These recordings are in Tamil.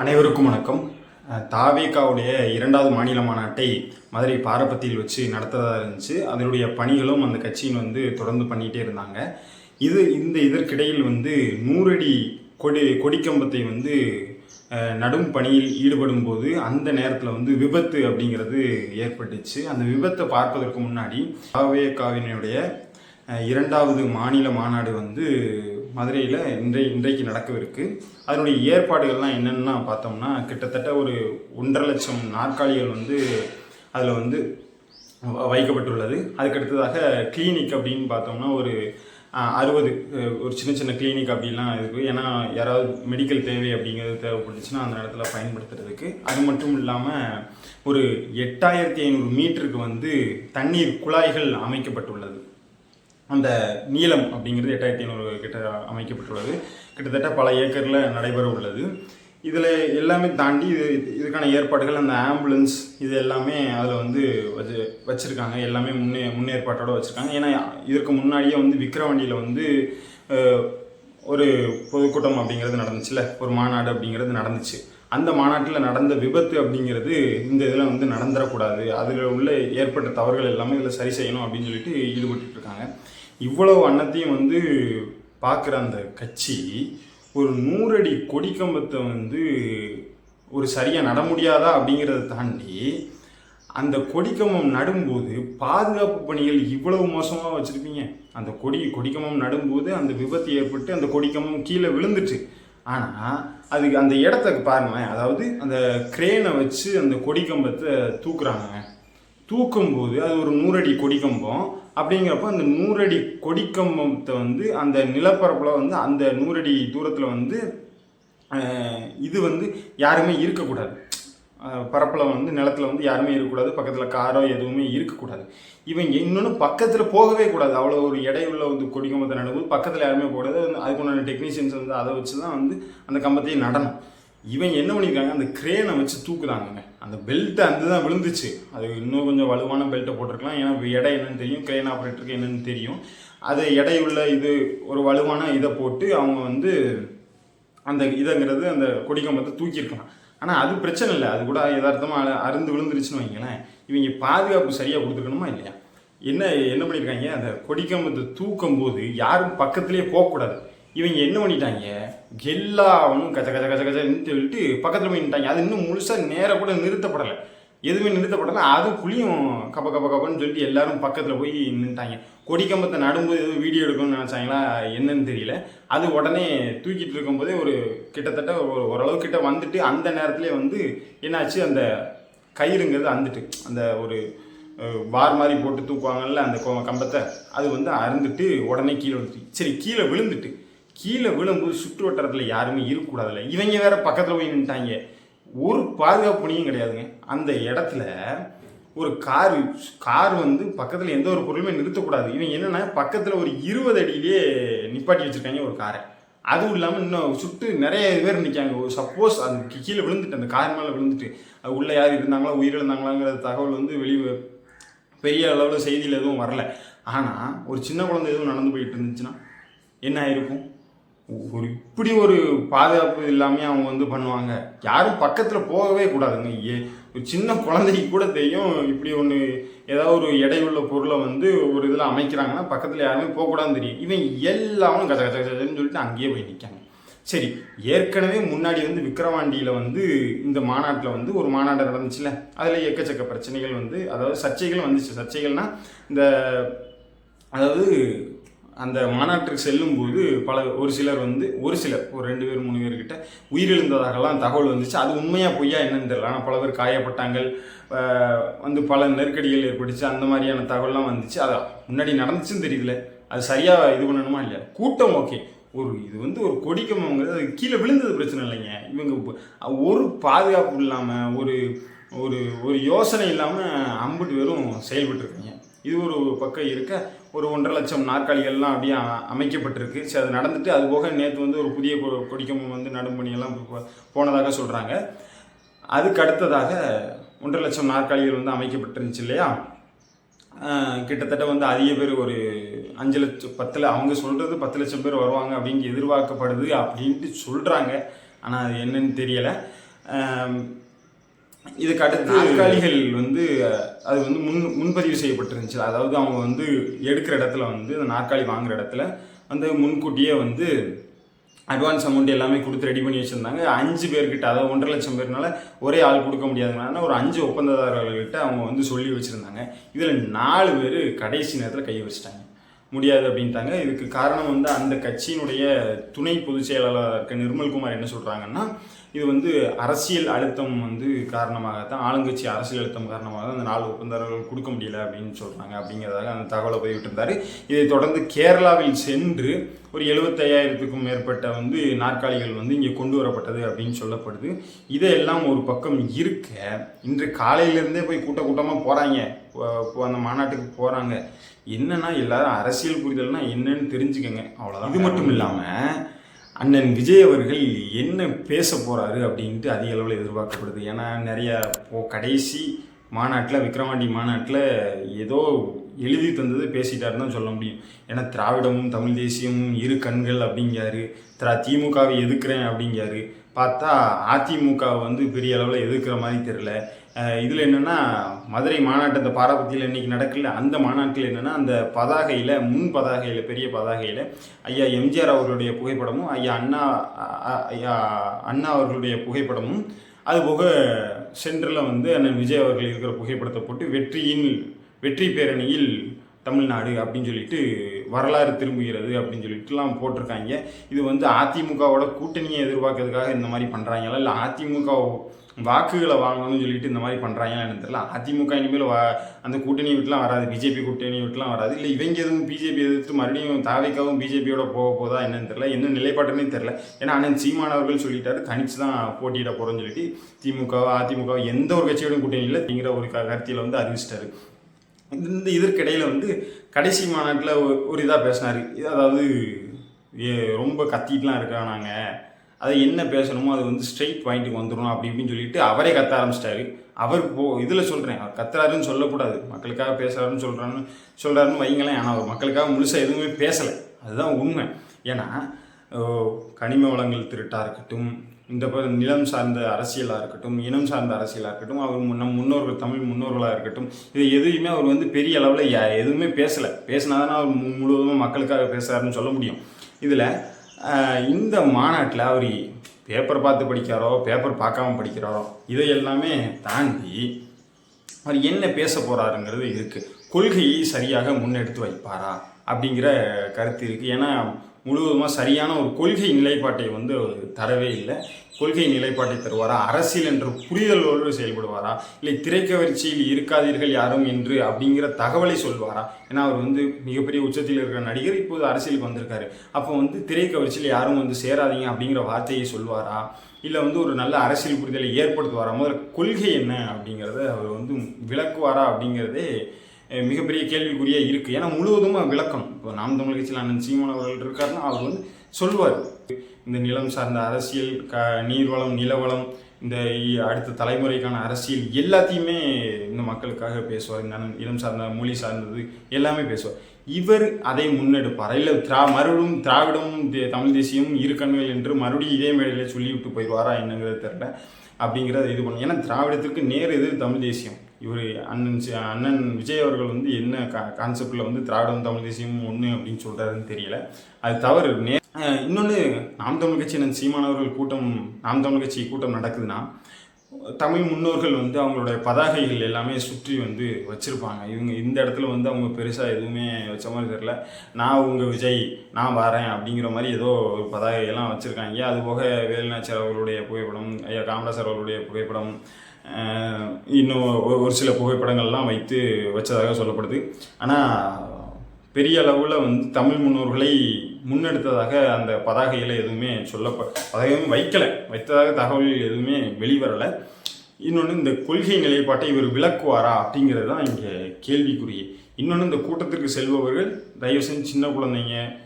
அனைவருக்கும் வணக்கம். தாவேகாவுடைய இரண்டாவது மாநில மாநாட்டை மதுரை பாரப்பத்தியில் வச்சு நடத்ததாக இருந்துச்சு. அதனுடைய பணிகளும் அந்த கட்சியின் வந்து தொடர்ந்து பண்ணிகிட்டே இருந்தாங்க. இது இந்த இதற்கிடையில் வந்து நூறடி கொடி கொடிக்கம்பத்தை வந்து நடும் பணியில் ஈடுபடும் போது அந்த நேரத்தில் வந்து விபத்து அப்படிங்கிறது ஏற்பட்டுச்சு. அந்த விபத்தை பார்ப்பதற்கு முன்னாடி தாவேகாவினுடைய இரண்டாவது மாநில மாநாடு வந்து மதுரையில் இன்றை இன்றைக்கு நடக்கவிருக்கு. அதனுடைய ஏற்பாடுகள்லாம் என்னென்னா பார்த்தோம்னா கிட்டத்தட்ட ஒரு ஒன்றரை லட்சம் நாற்காலிகள் வந்து அதில் வந்து வ- வைக்கப்பட்டுள்ளது. அதுக்கடுத்ததாக கிளினிக் அப்படின்னு பார்த்தோம்னா ஒரு அறுபது ஒரு சின்ன சின்ன கிளினிக் அப்படிலாம் இருக்குது ஏன்னா யாராவது மெடிக்கல் தேவை அப்படிங்கிறது தேவைப்பட்டுச்சுன்னா அந்த இடத்துல பயன்படுத்துறதுக்கு. அது மட்டும் இல்லாமல் ஒரு எட்டாயிரத்தி ஐநூறு மீட்டருக்கு வந்து தண்ணீர் குழாய்கள் அமைக்கப்பட்டுள்ளது. அந்த நீளம் அப்படிங்கிறது எட்டாயிரத்தி ஐநூறு கிட்ட அமைக்கப்பட்டுள்ளது. கிட்டத்தட்ட பல ஏக்கரில் நடைபெற உள்ளது. இதில் எல்லாமே தாண்டி இது இதுக்கான ஏற்பாடுகள் அந்த ஆம்புலன்ஸ் இது எல்லாமே அதில் வந்து வச்சு வச்சுருக்காங்க. எல்லாமே முன்னே முன்னேற்பாட்டோடு வச்சுருக்காங்க. ஏன்னா இதற்கு முன்னாடியே வந்து விக்கிரவாண்டியில் வந்து ஒரு பொதுக்கூட்டம் அப்படிங்கிறது நடந்துச்சுல ஒரு மாநாடு அப்படிங்கிறது நடந்துச்சு. அந்த மாநாட்டில் நடந்த விபத்து அப்படிங்கிறது இந்த இதில் வந்து நடந்துடக்கூடாது. அதில் உள்ள ஏற்பட்ட தவறுகள் எல்லாமே இதில் சரி செய்யணும் அப்படின்னு சொல்லிட்டு ஈடுபட்டு இருக்காங்க இவ்வளவு அன்னத்தையும் வந்து பார்க்குற அந்த கட்சி ஒரு நூறடி கொடிக்கம்பத்தை வந்து ஒரு சரியாக நட முடியாதா அப்படிங்கிறத தாண்டி அந்த கொடிக்கம்பம் நடும்போது பாதுகாப்பு பணிகள் இவ்வளவு மோசமாக வச்சுருப்பீங்க. அந்த கொடி கொடிக்கம்பம் நடும்போது அந்த விபத்து ஏற்பட்டு அந்த கொடிக்கம்பம் கீழே விழுந்துச்சு ஆனால் அதுக்கு அந்த இடத்த பாருங்களேன். அதாவது அந்த கிரேனை வச்சு அந்த கொடிக்கம்பத்தை தூக்குறாங்க. தூக்கும்போது அது ஒரு நூறடி கொடிக்கம்பம் அப்படிங்கிறப்ப அந்த நூறடி கொடிக்கம்பத்தை வந்து அந்த நிலப்பரப்பில் வந்து அந்த நூறடி தூரத்தில் வந்து இது வந்து யாருமே இருக்கக்கூடாது. பரப்பில் வந்து நிலத்தில் வந்து யாருமே இருக்கக்கூடாது. பக்கத்தில் காரோ எதுவுமே இருக்கக்கூடாது. இவங்க இன்னொன்று பக்கத்தில் போகவே கூடாது. அவ்வளோ ஒரு இடையுள்ள வந்து கொடிக்கம்பத்தை நடும்போது பக்கத்தில் யாருமே போடாது அதுக்குண்டான டெக்னீஷியன்ஸ் வந்து அதை வச்சு தான் வந்து அந்த கம்பத்தையும் நடணும். இவன் என்ன பண்ணியிருக்காங்க அந்த கிரேனை வச்சு தூக்குதாங்க அந்த பெல்ட்டை அந்த தான் விழுந்துச்சு. அது இன்னும் கொஞ்சம் வலுவான பெல்ட்டை போட்டிருக்கலாம். ஏன்னா இடை எடை என்னன்னு தெரியும். கிரேன் ஆப்ரேட்டருக்கு என்னன்னு தெரியும். அது எடையுள்ள இது ஒரு வலுவான இதை போட்டு அவங்க வந்து அந்த இதுங்கிறது அந்த கொடிக்கம்பத்தை தூக்கியிருக்கலாம். ஆனால் அது பிரச்சனை இல்லை. அது கூட யதார்த்தமாக அருந்து விழுந்துருச்சுன்னு வைங்களேன். இவங்க பாதுகாப்பு சரியாக கொடுத்துருக்கணுமா இல்லையா? என்ன என்ன பண்ணியிருக்காங்க அந்த கொடிக்கம்பத்தை தூக்கும் போது யாரும் பக்கத்துலேயே போகக்கூடாது. இவங்க என்ன பண்ணிட்டாங்க? எல்லாவனும் கச்ச கச்ச கச்ச கச்சன்னு சொல்லிட்டு பக்கத்தில் போய் நின்ட்டாங்க அது இன்னும் முழுசாக நேராக கூட நிறுத்தப்படலை. எதுவுமே நிறுத்தப்படலை. அது புளியும் கப்ப கப்ப கப்பன்னு சொல்லிட்டு எல்லாரும் பக்கத்தில் போய் நின்றுட்டாங்க கொடிக்கம்பத்தை நடும்போது எதுவும் வீடியோ எடுக்கணும்னு நினச்சாங்களா என்னன்னு தெரியல. அது உடனே தூக்கிட்டு இருக்கும்போதே ஒரு கிட்டத்தட்ட ஒரு ஓரளவு கிட்ட வந்துட்டு அந்த நேரத்திலே வந்து என்னாச்சு அந்த கயிறுங்கிறது அந்துட்டு. அந்த ஒரு வார் மாதிரி போட்டு தூக்குவாங்கல்ல அந்த கம்பத்தை. அது வந்து அறுந்துட்டு உடனே கீழே விழுந்துட்டு சரி கீழே விழுந்துட்டு கீழே விழும்போது சுற்று வட்டாரத்தில் யாருமே இருக்கக்கூடாதுல்ல. இவங்க வேற பக்கத்தில் போய் நின்ட்டாங்க ஒரு பாதுகாப்பு பணியும் கிடையாதுங்க. அந்த இடத்துல ஒரு கார் கார் வந்து பக்கத்தில் எந்த ஒரு பொருளுமே நிறுத்தக்கூடாது. இவன் என்னென்னா பக்கத்தில் ஒரு இருபது அடியிலே நிப்பாட்டி வச்சிருக்காங்க ஒரு காரை. அதுவும் இல்லாமல் இன்னும் சுட்டு நிறைய பேர் நிற்காங்க சப்போஸ் அது கீழே விழுந்துட்டு அந்த கார் மேலே விழுந்துட்டு அது உள்ளே யார் இருந்தாங்களா உயிரிழந்தாங்களாங்கிற தகவல் வந்து வெளியே பெரிய அளவில் செய்தியில் எதுவும் வரல. ஆனால் ஒரு சின்ன குழந்தை எதுவும் நடந்து போயிட்டு இருந்துச்சுன்னா என்ன ஆயிருக்கும்? ஒரு இப்படி ஒரு பாதுகாப்பு இல்லாமல் அவங்க வந்து பண்ணுவாங்க. யாரும் பக்கத்தில் போகவே கூடாதுங்க. ஏ ஒரு சின்ன குழந்தைக்கு கூட தெரியும் இப்படி ஒன்று ஏதாவது ஒரு எடையுள்ள பொருளை வந்து ஒரு இதில் அமைக்கிறாங்கன்னா பக்கத்தில் யாருமே போகக்கூடாதுன்னு தெரியும். இவன் எல்லாமும் கச்ச கச்ச கச்சன்னு சொல்லிட்டு அங்கேயே போய் நிற்காங்க சரி ஏற்கனவே முன்னாடி வந்து விக்கிரவாண்டியில் வந்து இந்த மாநாட்டில் வந்து ஒரு மாநாடு நடந்துச்சுல அதில் எக்கச்சக்க பிரச்சனைகள் வந்து அதாவது சர்ச்சைகள் வந்துச்சு. சர்ச்சைகள்னா இந்த அதாவது அந்த மாநாட்டுக்கு செல்லும்போது பல ஒரு சிலர் வந்து ஒரு சிலர் ஒரு ரெண்டு பேர் மூணு பேர்கிட்ட உயிரிழந்ததாகலாம் தகவல் வந்துச்சு. அது உண்மையாக பொய்யா என்னன்னு தெரியல. ஆனால் பல பேர் காயப்பட்டாங்கள். வந்து பல நெருக்கடிகள் ஏற்பட்டுச்சு அந்த மாதிரியான தகவல்லாம் வந்துச்சு. அதான் முன்னாடி நடந்துச்சுன்னு தெரியல. அது சரியாக இது பண்ணணுமா இல்லையா? கூட்டம் ஓகே. ஒரு இது வந்து ஒரு கொடிக்கமங்கிறது அது கீழே விழுந்தது பிரச்சனை இல்லைங்க. இவங்க ஒரு பாதுகாப்பு இல்லாமல் ஒரு ஒரு ஒரு யோசனை இல்லாமல் அம்பிட்டு பேரும் செயல்பட்டுருக்கீங்க. இது ஒரு பக்கம் இருக்க ஒரு ஒன்றரை லட்சம் நாற்காலிகள்லாம் அப்படியே அமைக்கப்பட்டிருக்கு. சரி அது நடந்துட்டு அது போக நேற்று வந்து ஒரு புதிய கொ- கொடிக்கம்பம் வந்து நடும் பணியெல்லாம் போ- போனதாக சொல்கிறாங்க அதுக்கு அடுத்ததாக ஒன்றரை லட்சம் நாற்காலிகள் வந்து அமைக்கப்பட்டிருந்துச்சு இல்லையா? கிட்டத்தட்ட வந்து அதிக பேர் ஒரு அஞ்சு லட்சம் பத்தில் அவங்க சொல்கிறது பத்து லட்சம் பேர் வருவாங்க அப்படின்னு எதிர்பார்க்கப்படுது அப்படின்ட்டு சொல்கிறாங்க ஆனால் அது என்னன்னு தெரியலை. இதுக்கு அடுத்து நாற்காலிகள் வந்து அது வந்து முன் முன்பதிவு செய்யப்பட்டிருந்துச்சு. அதாவது அவங்க வந்து எடுக்கிற இடத்துல வந்து அந்த நாற்காலி வாங்குற இடத்துல வந்து முன்கூட்டியே வந்து அட்வான்ஸ் அமௌண்ட் எல்லாமே கொடுத்து ரெடி பண்ணி வச்சுருந்தாங்க. அஞ்சு பேர்கிட்ட அதாவது ஒன்றரை லட்சம் பேர்னால ஒரே ஆள் கொடுக்க முடியாதுனால ஒரு அஞ்சு ஒப்பந்ததாரர்கள்கிட்ட அவங்க வந்து சொல்லி வச்சுருந்தாங்க. இதில் நாலு பேர் கடைசி நேரத்தில் கை வச்சிட்டாங்க. முடியாது அப்படின்ட்டாங்க. இதுக்கு காரணம் வந்து அந்த கட்சியினுடைய துணை பொதுச் செயலாளராக இருக்க நிர்மல்குமார் என்ன சொல்கிறாங்கன்னா இது வந்து அரசியல் அழுத்தம் வந்து காரணமாகத்தான் ஆளுங்கட்சி அரசியல் அழுத்தம் காரணமாக தான் அந்த நாலு ஒப்பந்தாரர்கள் கொடுக்க முடியல அப்படின்னு சொல்கிறாங்க அப்படிங்கிறதாக அந்த தகவலை பதிவிட்டிருந்தார் இதை தொடர்ந்து கேரளாவில் சென்று ஒரு எழுபத்தையாயிரத்துக்கும் மேற்பட்ட வந்து நாற்காலிகள் வந்து இங்கே கொண்டு வரப்பட்டது அப்படின்னு சொல்லப்படுது. இதையெல்லாம் ஒரு பக்கம் இருக்க இன்று காலையிலேருந்தே போய் கூட்ட கூட்டமாக போகிறாங்க அந்த மாநாட்டுக்கு போகிறாங்க என்னன்னா எல்லாரும் அரசியல் புரிதல்னா என்னன்னு தெரிஞ்சுக்கோங்க. அவ்வளோதான் இது மட்டும் இல்லாமல் அண்ணன் விஜய் அவர்கள் என்ன பேச போகிறாரு அப்படின்ட்டு அதிக அளவில் எதிர்பார்க்கப்படுது. ஏன்னா நிறையா இப்போ கடைசி மாநாட்டில் விக்ரவாண்டி மாநாட்டில் ஏதோ எழுதி தந்தது பேசிட்டாருன்னு தான் சொல்ல முடியும். ஏன்னா திராவிடமும் தமிழ் தேசியமும் இரு கண்கள் அப்படிங்கிறாரு திரா திமுகவை எதிர்க்கிறேன் அப்படிங்கிறாரு பார்த்தா அதிமுக வந்து பெரிய அளவில் எதிர்க்கிற மாதிரி தெரில இதில் என்னென்னா மதுரை மாநாட்டு அந்த பாராபத்தியில் இன்னைக்கு நடக்கல. அந்த மாநாட்டில் என்னென்னா அந்த பதாகையில் முன் பதாகையில் பெரிய பதாகையில் ஐயா எம்ஜிஆர் அவர்களுடைய புகைப்படமும் ஐயா அண்ணா ஐயா அண்ணா அவர்களுடைய புகைப்படமும் அதுபோக சென்டரில் வந்து அண்ணன் விஜய் அவர்கள் இருக்கிற புகைப்படத்தை போட்டு வெற்றியின் வெற்றி பேரணியில் தமிழ்நாடு அப்படின்னு சொல்லிட்டு வரலாறு திரும்புகிறது அப்படின்னு சொல்லிட்டுலாம் போட்டிருக்காங்க. இது வந்து அதிமுகவோட கூட்டணியை எதிர்பார்க்கறதுக்காக இந்த மாதிரி பண்ணுறாங்களா இல்லை அதிமுக வாக்குகளை வாங்கணும்னு சொல்லிட்டு இந்த மாதிரி பண்ணுறாங்களா எனக்கு தெரியல. அதிமுக இனிமேல் வா அந்த கூட்டணி விட்டுலாம் வராது. பிஜேபி கூட்டணி விட்டுலாம் வராது. இல்லை இவங்க எதுவும் பிஜேபி எதிர்த்து மறுபடியும் தாவிக்காவும் பிஜேபியோட போக போதா என்னன்னு தெரியல. என்ன நிலைப்பாட்டுன்னே தெரியல. ஏன்னா அண்ணன் சீமானவர்கள் சொல்லிட்டாரு கணிச்சு தான் போட்டியிட போகிறோம்னு சொல்லிட்டு திமுகவோ அதிமுகவோ எந்த ஒரு கட்சியோடும் கூட்டணி இல்லை அப்படிங்கிற ஒரு க- கருத்தியில் வந்து அறிவிச்சிட்டாரு. இந்த இதற்கிடையில் வந்து கடைசி மாநாட்டில் ஒரு இதாக பேசினார். அதாவது ஏ- ரொம்ப கத்திட்டுலாம் இருக்கிறோம் நாங்கள் அதை என்ன பேசணுமோ அது வந்து ஸ்ட்ரைட் பாயிண்ட்டுக்கு வந்துடும் அப்படி இப்படின்னு சொல்லிட்டு அவரே கத்த ஆரம்பிச்சிட்டாரு. அவர் போ இதில் சொல்கிறேன் அவர் கத்துறாருன்னு சொல்லக்கூடாது. மக்களுக்காக பேசுகிறாருன்னு சொல்கிறான்னு சொல்கிறாருன்னு வைங்களேன் ஆனால் அவர் மக்களுக்காக முழுசாக எதுவுமே பேசலை. அதுதான் உண்மை. ஏன்னா கனிம வளங்கள் திருட்டாக இருக்கட்டும் இந்த நிலம் சார்ந்த அரசியலாக இருக்கட்டும் இனம் சார்ந்த அரசியலாக இருக்கட்டும் அவர் நம் முன்னோர்கள் தமிழ் முன்னோர்களாக இருக்கட்டும் இது எதையுமே அவர் வந்து பெரிய அளவில் எதுவுமே பேசலை. பேசினா தானே அவர் முழுவதுமாக மக்களுக்காக பேசுகிறாருன்னு சொல்ல முடியும். இதில் இந்த மாநாட்டில் அவர் பேப்பர் பார்த்து படிக்கிறாரோ பேப்பர் பார்க்காம படிக்கிறாரோ இதை எல்லாமே தாண்டி அவர் என்ன பேச போகிறாருங்கிறது இருக்குது கொள்கையை சரியாக முன்னெடுத்து வைப்பாரா அப்படிங்கிற கருத்து இருக்குது ஏன்னா முழுவதுமாக சரியான ஒரு கொள்கை நிலைப்பாட்டை வந்து அவர் தரவே இல்லை. கொள்கை நிலைப்பாட்டை தருவாரா? அரசியல் என்ற புரிதலோடு செயல்படுவாரா? இல்லை திரைக்கவர்ச்சியில் இருக்காதீர்கள் யாரும் என்று அப்படிங்கிற தகவலை சொல்வாரா? ஏன்னா அவர் வந்து மிகப்பெரிய உச்சத்தில் இருக்கிற நடிகர் இப்போது அரசியலுக்கு வந்திருக்காரு. அப்போ வந்து திரைக்கவர்ச்சியில் யாரும் வந்து சேராதீங்க அப்படிங்கிற வார்த்தையை சொல்வாரா? இல்லை வந்து ஒரு நல்ல அரசியல் புரிதலை ஏற்படுத்துவாரா? முதல்ல கொள்கை என்ன அப்படிங்கிறத அவர் வந்து விளக்குவாரா அப்படிங்கிறதே மிகப்பெரிய கேள்விக்குறியாக இருக்குது ஏன்னா முழுவதுமாக விளக்கம். இப்போ நாம் தமிழ் கட்சியில் அண்ணன் சீமான் அவர்கள் இருக்காருன்னா அவர் வந்து சொல்லுவார். இந்த நிலம் சார்ந்த அரசியல் க நீர்வளம் நிலவளம் இந்த அடுத்த தலைமுறைக்கான அரசியல் எல்லாத்தையுமே இந்த மக்களுக்காக பேசுவார். இந்த அண்ணன் சார்ந்த மொழி சார்ந்தது எல்லாமே பேசுவார். இவர் அதை முன்னெடுப்பார்? இல்லை திரா மறுபடியும் திராவிடமும் தே- தமிழ் தேசியமும் இரு கண்கள் என்று மறுபடியும் இதே மேடையில் சொல்லிவிட்டு போயிடுவாரா என்னங்கிறது தெரில அப்படிங்கிறத இது பண்ணும் ஏன்னா திராவிடத்திற்கு நேர் எதிர் தமிழ் தேசியம். இவர் அண்ணன் அண்ணன் விஜய் அவர்கள் வந்து என்ன கா கான்செப்டில் வந்து திராவிடம் தமிழ் தேசியம் ஒன்று அப்படின்னு சொல்கிறாருன்னு தெரியல. அது தவறு. நே இன்னொன்று நாம் தமிழ் கட்சி அண்ணன் சீமானவர்கள் கூட்டம் நாம் தமிழ் கட்சி கூட்டம் நடக்குதுன்னா தமிழ் முன்னோர்கள் வந்து அவங்களுடைய பதாகைகள் எல்லாமே சுற்றி வந்து வச்சுருப்பாங்க. இவங்க இந்த இடத்துல வந்து அவங்க பெருசாக எதுவுமே வச்ச மாதிரி தெரில நான் உங்கள் விஜய் நான் வரேன் அப்படிங்கிற மாதிரி ஏதோ ஒரு பதாகையெல்லாம் வச்சுருக்காங்க. அது போக வேலுநாச்சர் அவர்களுடைய புகைப்படம் ஐயா காமராசர் அவர்களுடைய புகைப்படம் இன்னும் ஒரு- சில புகைப்படங்கள்லாம் வைத்து வச்சதாக சொல்லப்படுது. ஆனால் பெரிய அளவில் வந்து தமிழ் முன்னோர்களை முன்னெடுத்ததாக அந்த பதாகையில் எதுவுமே சொல்லப்ப பதாகையும் வைக்கலை. வைத்ததாக தகவல்கள் எதுவுமே வெளிவரலை. இன்னொன்று இந்த கொள்கை நிலைப்பாட்டை இவர் விளக்குவாரா அப்படிங்கிறது தான் இங்கே கேள்விக்குரிய இன்னொன்று இந்த கூட்டத்திற்கு செல்பவர்கள் தயவு செஞ்சு சின்ன குழந்தைங்க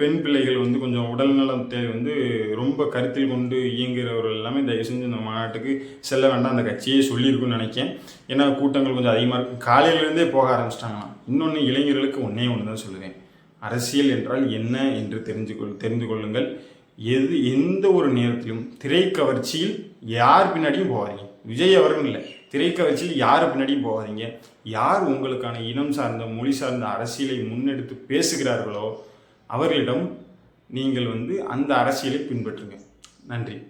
பெண் பிள்ளைகள் வந்து கொஞ்சம் உடல்நலத்தை வந்து ரொம்ப கருத்தில் கொண்டு இயங்குகிறவர்கள் எல்லாமே தயவு செஞ்சு இந்த மாநாட்டுக்கு செல்ல வேண்டாம். அந்த கட்சியே சொல்லியிருக்குன்னு நினைக்கேன் ஏன்னா கூட்டங்கள் கொஞ்சம் அதிகமாக இருக்கும் காலையிலேருந்தே போக ஆரம்பிச்சிட்டாங்களாம். இன்னொன்று இளைஞர்களுக்கு ஒன்றே ஒன்று தான் சொல்லுவேன். அரசியல் என்றால் என்ன என்று தெரிஞ்சு கொள் தெரிந்து கொள்ளுங்கள். எது எந்த ஒரு நேரத்திலும் திரைக்கவர்ச்சியில் யார் பின்னாடியும் போகாதீங்க. விஜய் அவரும் இல்லை. திரைக்கவர்ச்சியில் யார் பின்னாடியும் போகாதீங்க. யார் உங்களுக்கான இனம் சார்ந்த மொழி சார்ந்த அரசியலை முன்னெடுத்து பேசுகிறார்களோ அவர்களிடம் நீங்கள் வந்து அந்த அரசியலை பின்பற்றுங்க. நன்றி.